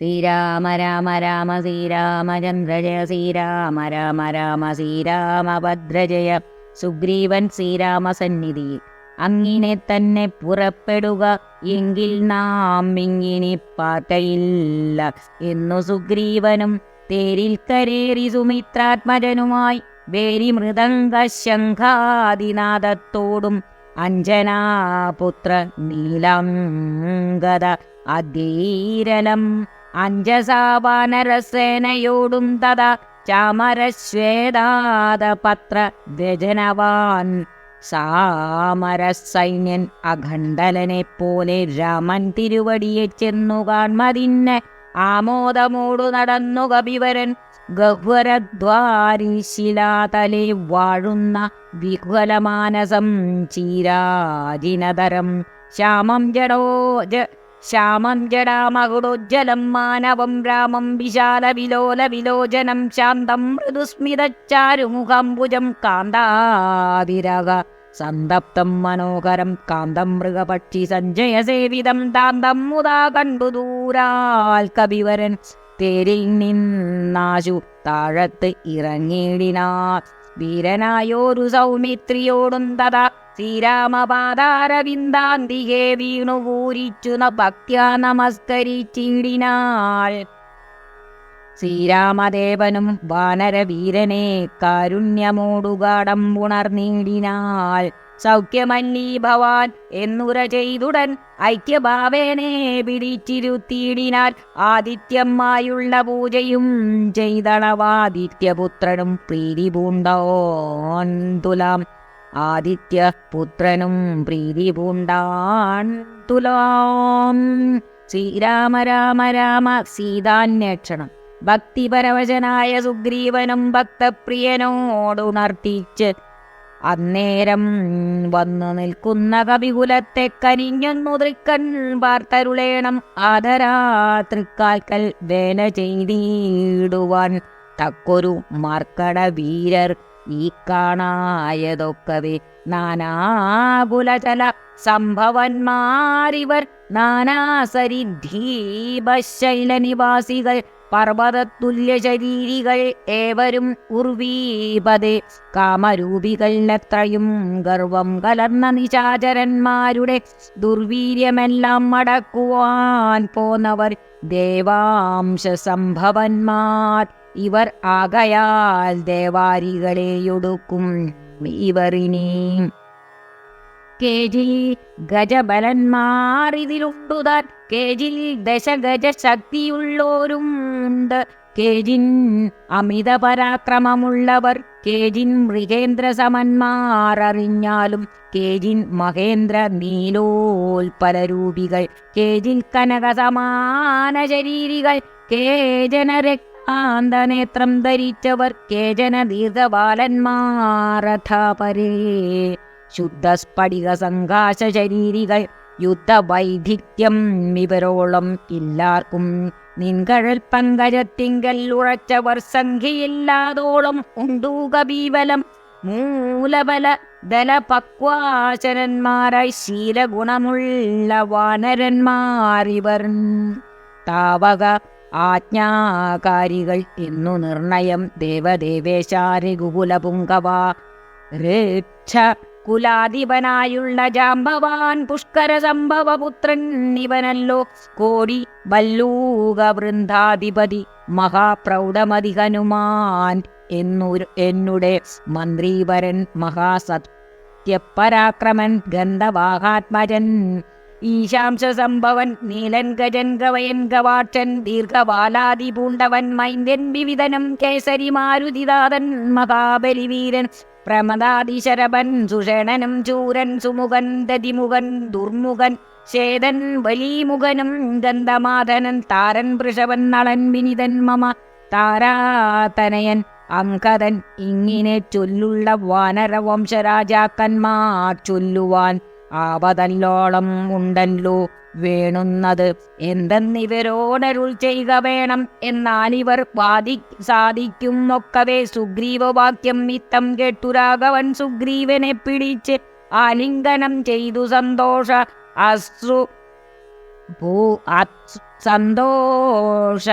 ശ്രീരാമ രാമ രാമ ശ്രീരാമചന്ദ്ര ജയ ശ്രീരാമ രാമ രാമ ശ്രീരാമഭദ്ര ജയ സുഗ്രീവൻ ശ്രീരാമസന്നിധിയിൽ അങ്ങിനെ തന്നെ പുറപ്പെടുക എങ്കിൽ നാം ഇങ്ങിനി പാർക്കയില്ല എന്നു സുഗ്രീവനും തേരിൽ കരേറി സുമിത്രാത്മജനുമായി വേരി മൃദംഗ ശംഖാദിനാഥത്തോടും അഞ്ജനാപുത്ര നീലംഗത അധീരലം അഞ്ജസാവാനരസേനയോടും തഥാ ചാമരശ്വേതാതപത്ര രചനവാൻ. സാമരസൈന്യൻ അഖണ്ഡലനെ പോലെ രാമൻ തിരുവടിയെ ചെന്നു കാൺമതിന്നെ ആമോദമോടു നടന്നു കപിവരൻ ഗഹ്വരദ്വാരിശിലാതലെ വാഴുന്ന വിഹ്വലമാനസം ചീരാജിനതരം. ശ്യാമം ജടോ ശ്യാമം ജടാമകുടോജ്ജലം മാനവം രാമം വിശാല വിലോല വിലോചനം ശാന്തം മൃദുസ്മിതച്ചാരുമുഖംബുജം കാന്താതിരക സന്തപ്തം മനോഹരം കാന്തം മൃഗപക്ഷി സഞ്ജയസേവിതം താന്തം മുതാ കണ്ടു ദൂരാൽ കവിവരൻ തേരിൽ നിന്നാശു താഴത്ത് ഇറങ്ങിയിടിനാ. വീരനായോരു സൗമിത്രിയോടും തഥാ ശ്രീരാമപാദാരവിന്ദാന്തികെ വീണുകൂരിച്ചു ന ഭക്ത്യാ നമസ്കരിച്ചിടിനാൾ. ശ്രീരാമദേവനും വാനരവീരനെ കാരുണ്യമോടുകാടം ഉണർന്നിടിനാൾ സൗഖ്യമല്ലീ ഭവാൻ എന്നുര ചെയ്തുടൻ ഐക്യഭാവേനെ പിടിച്ചിരുത്തിയിടിനാൽ ആദിത്യമായുള്ള പൂജയും ചെയ്തളവാദിത്യപുത്രനും പ്രീതി പൂണ്ടോൻ തുലാം ആദിത്യ പുത്രനും പ്രീതി പൂണ്ടാൻ തുലാം. ശ്രീരാമ രാമ രാമ സീതാന്വേഷണം. ഭക്തിപരവചനായ സുഗ്രീവനും ഭക്തപ്രിയനോടുണർത്തിച്ച് അന്നേരം വന്നു നിൽക്കുന്ന കവികുലത്തെ കനിഞ്ഞൊന്നു തൃക്കൺ വാർത്തരുളേണം ആദരാ തൃക്കാൽക്കൽ വേന ചെയ്തിടുവാൻ തക്കൊരു മാർക്കട വീരർ ഈ കാണായതൊക്കവേ നാനാകുലചല സംഭവന്മാരിവർ നാനാസരിദ്ധീപശൈലനിവാസികൾ പർവതതുല്യ ശരീരികൾ ഏവരും ഉർവീപതേ. കാമരൂപികൾ എത്രയും ഗർവം കലർന്ന നിശാചരന്മാരുടെ ദുർവീര്യമെല്ലാം മടക്കുവാൻ പോന്നവർ ദേവാംശ സംഭവന്മാർ ഇവർ ആകയാൽ ദേവാരികളെയൊടുക്കും ഇവറിനി കേജിൽ ഗജബലന്മാർ ഇതിലുണ്ടുതാൻ കേജിൽ ദശഗജ ശക്തിയുള്ളോരും ഉണ്ട് കേജിൻ അമിത പരാക്രമമുള്ളവർ കേജിൻ മൃഗേന്ദ്ര സമന്മാർ അറിഞ്ഞാലും കേജിൻ മഹേന്ദ്ര നീലോൽപലരൂപികൾ കേജിൽ കേജിൻ സമാന ശരീരികൾ കേജന രക്താന്തനേത്രം ധരിച്ചവർ കേജന ദീർഘബാലന്മാരഥാപരേ ശുദ്ധസ്ഫടിക സംഘാശ ശരീരികൾ യുദ്ധവൈധിത്യം ഇവരോളം ഇല്ലാർക്കും. നിൻകഴൽ പങ്കജത്തിങ്കൽ ഉഴച്ചവർ സംഖ്യയില്ലാതോളം ഉണ്ടൂക ബീവലം. മൂലബല ദലപക്വാചരന്മാരായി ശീലഗുണമുള്ള വാനരന്മാരിവർ. താവക ആജ്ഞാകാരികൾ എന്നു നിർണയം ദേവദേവേശാരി ഗുകുലപുങ്കവ രക്ഷ കുലാധിപനായുള്ള ജാമ്പവാൻ പുഷ്കര സംഭവപുത്രൻ ഇവനല്ലോ കോടി വല്ലൂക വൃന്ദാധിപതി മഹാപ്രൗഢമതി ഹനുമാൻ എന്നു എന്നുടെ മന്ത്രീവരൻ മഹാസത്യപരാക്രമൻ ഗന്ധവാഹാത്മജൻ ഈശാംശ സംഭവൻ നീലൻ ഗജൻ ഗവയൻ ഗവാക്ഷൻ ദീർഘവാലാതി പൂണ്ടവൻ മൈന്ദൻ വിവിധനം കേസരി മാരുതിദാതൻ മഹാബലിവീരൻ പ്രമദാതിശരഭൻ സുഷണനും ചൂരൻ സുമുഖൻ ദതിമുഖൻ ദുർമുഖൻ ശേതൻ വലിമുഖനും ഗന്ധമാധനൻ താരൻ വൃഷവൻ നളൻ വിനിതൻ മമ താരാതനയൻ അങ്കതൻ ഇങ്ങനെ ചൊല്ലുള്ള വാനരവംശരാജാക്കന്മാർ ചൊല്ലുവാൻ ആപതല്ലോളം ഉണ്ടല്ലോ. വേണുന്നത് എന്തെന്നിവരോടരുൾ ചെയ്യുക വേണം എന്നാൽ ഇവർ വാദി സാധിക്കും ഒക്കവേ നിത്തം കേട്ടു രാഘവൻ സുഗ്രീവനെ പിടിച്ച് ആലിംഗനം ചെയ്തു സന്തോഷ അശ്രു ഭൂ സന്തോഷ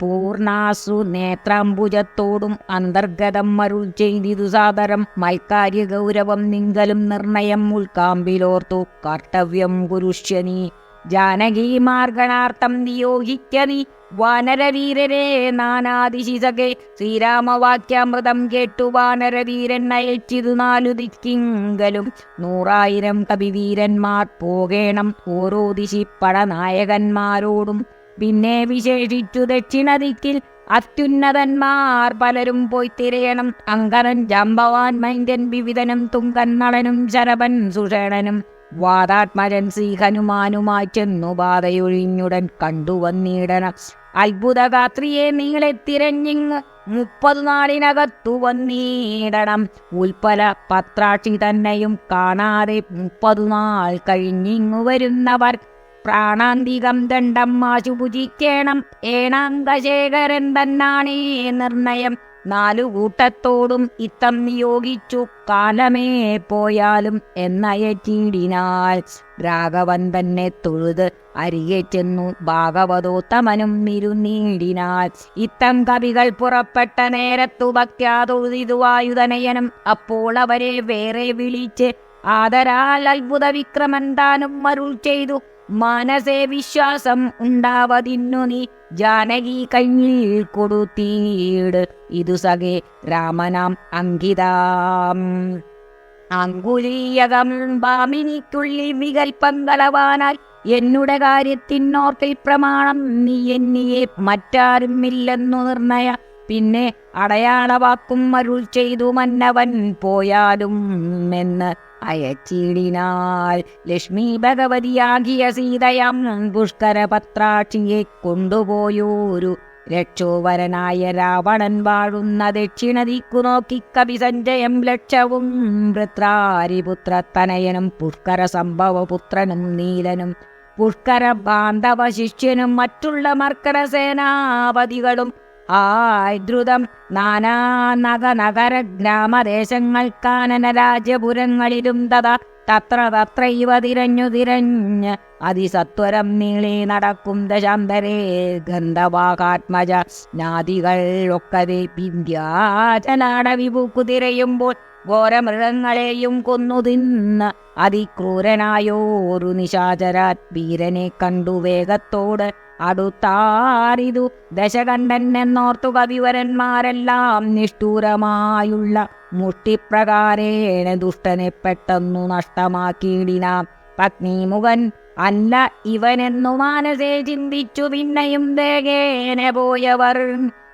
പൂർണാസു നേത്രാംബുജത്തോടും അന്തർഗതം മരുൾ ചെയ്തിതു സാദരം. മൈക്കാര്യ ഗൗരവം നിങ്കലും നിർണയം ഉൾക്കാമ്പിലോർത്തു. കർത്തവ്യം കുരുഷ്യനീ. ജാനകീ മാർഗണാർത്ഥം നിയോഗിക്കതി വാനരവീരരെ നാനാതിശിസകെ ശ്രീരാമവാക്യാമൃതം കേട്ടു വാനരവീരൻ അയച്ചിതു നാലു ദിക്കിങ്കലും. നൂറായിരം കവിവീരന്മാർ പോകേണം ഓരോ ദിശി പടനായകന്മാരോടും പിന്നെ വിശേഷിച്ചു ദക്ഷിണ ദിക്കിൽ അത്യുന്നതന്മാർ പലരും പോയി തിരയണം. അങ്കനൻ ജാമ്പവാൻ മൈന്ദൻ വിവിധനും തുങ്കൻ നളനും ശരഭൻ സുഷേണനും. വാദാത്മജൻ ശ്രീ ഹനുമാനുമായി ചെന്നു ബാധയൊഴിഞ്ഞുടൻ കണ്ടുവന്നിടണം അത്ഭുതഗാത്രിയെ നീളെ തിരഞ്ഞിങ് മുപ്പത് നാളിനകത്തു വന്നിടണം. ഉൽപ്പല പത്രാക്ഷി തന്നെയും കാണാതെ മുപ്പതു നാൾ കഴിഞ്ഞിങ്ങു വരുന്നവർ പ്രാണാന്തികം ദണ്ഡം ആശുപുജിക്കേണം ഏണാങ്കശേഖരൻ തന്നാണേ നിർണയം. നാലു കൂട്ടത്തോടും ഇത്തം നിയോഗിച്ചു കാലമേ പോയാലും എന്നയറ്റിടിനാൽ രാഘവൻ തന്നെ തൊഴുത് അരികെ ചെന്നു ഭാഗവതോത്തമനും ഇരുന്നീടിനാൽ ഇത്തം കവികൾ പുറപ്പെട്ട നേരത്തു ഭക്യാതൊഴുതിതു വായുധനയനും അപ്പോൾ അവരെ വേറെ വിളിച്ച് ആദരാൽ അത്ഭുത വിക്രമൻ താനും മരുൾ ചെയ്തു. മനസേ വിശ്വാസം ഉണ്ടാവതിന്നു നീ ജാനകി കയ്യിൽ കൊടുത്തീട്. ഇതു സഖേ രാമനാം അങ്കിതാം. അങ്കുലീയകം വികൽപ്പം കളവാനാൽ എന്നുടെ കാര്യത്തിനോർക്കിൽ പ്രമാണം നീ എന്നിയെ മറ്റാരുമില്ലെന്നു നിർണയ. പിന്നെ അടയാളവാക്കും അരുൾ ചെയ്തു മന്നവൻ പോയാലും എന്ന് അയച്ചിടിനാൽ ലക്ഷ്മി ഭഗവതിയാകിയ സീതയം പുഷ്കര പത്രാക്ഷിയെ കൊണ്ടുപോയോരു രക്ഷോവരനായ രാവണൻ വാഴുന്ന ദക്ഷിണ ദിക്കു നോക്കി കവി സഞ്ജയം ലക്ഷവും വൃത്രാരിപുത്രത്തനയനും പുഷ്കര സംഭവപുത്രനും നീലനും പുഷ്കര ബാന്ധവ ശിഷ്യനും മറ്റുള്ള മർക്കര സേനാപതികളും ആയ് ദ്രുതം നാനാ നഗ നഗര ഗ്രാമദേശങ്ങൾ കാനന രാജ്യപുരങ്ങളിലും തഥ തത്ര തത്ര ഇവ തിരഞ്ഞു തിരഞ്ഞ് അതിസത്വരം നീളി നടക്കും ദശാന്തരേ ഗന്ധവാകാത്മജ നാദികൾ ഒക്കതെ വിപു തിരയുമ്പോൾ ഘോരമൃഗങ്ങളെയും കൊന്നു തിന്ന് അതിക്രൂരനായോരു നിശാചരാ വീരനെ കണ്ടു വേഗത്തോട് അടുത്താറിതു ദശകണ്ഠൻ എന്നോർത്തു കവിവരന്മാരെല്ലാം നിഷ്ഠൂരമായുള്ള മുഷ്ടിപ്രകാരേണ ദുഷ്ടനെ പെട്ടെന്നു നഷ്ടമാക്കിയിടിനാം. പത്നിമുഖൻ അല്ല ഇവനെന്നു മാനസേ ചിന്തിച്ചു പിന്നെയും ദേഗേന പോയവർ